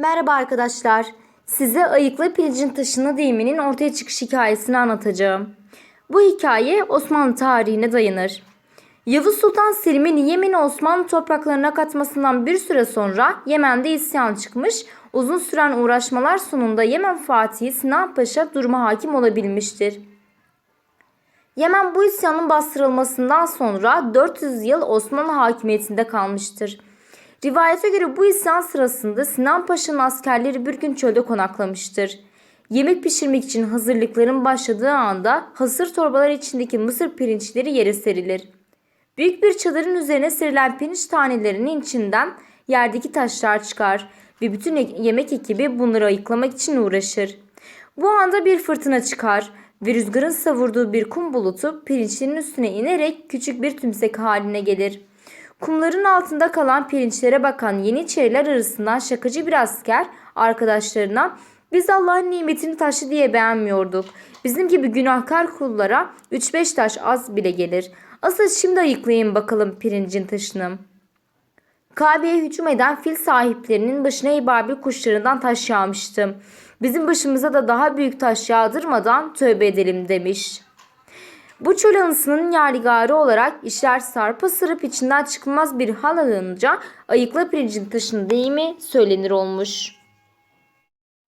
Merhaba arkadaşlar. Size ayıklı pirincin taşını deyiminin ortaya çıkış hikayesini anlatacağım. Bu hikaye Osmanlı tarihine dayanır. Yavuz Sultan Selim'in Yemen'i Osmanlı topraklarına katmasından bir süre sonra Yemen'de isyan çıkmış, uzun süren uğraşmalar sonunda Yemen Fatihi Sinan Paşa duruma hakim olabilmiştir. Yemen bu isyanın bastırılmasından sonra 400 yıl Osmanlı hakimiyetinde kalmıştır. Rivayete göre bu isyan sırasında Sinan Paşa'nın askerleri bir gün çölde konaklamıştır. Yemek pişirmek için hazırlıkların başladığı anda hasır torbalar içindeki mısır pirinçleri yere serilir. Büyük bir çadırın üzerine serilen pirinç tanelerinin içinden yerdeki taşlar çıkar ve bütün yemek ekibi bunları ayıklamak için uğraşır. Bu anda bir fırtına çıkar ve rüzgarın savurduğu bir kum bulutu pirinçlerin üstüne inerek küçük bir tümsek haline gelir. Kumların altında kalan pirinçlere bakan Yeniçeriler arasından şakacı bir asker arkadaşlarına biz Allah'ın nimetini taşlı diye beğenmiyorduk. Bizim gibi günahkar kullara 3-5 taş az bile gelir. Asıl şimdi ayıklayın bakalım pirincin taşını. Kabe'ye hücum eden fil sahiplerinin başına ebabil kuşlarından taş yağmıştı. Bizim başımıza da daha büyük taş yağdırmadan tövbe edelim demiş. Bu çöl anısının yadigarı olarak işler sarpa sırıp içinden çıkılmaz bir hal alınca ayıkla pirincin taşını deyimi söylenir olmuş.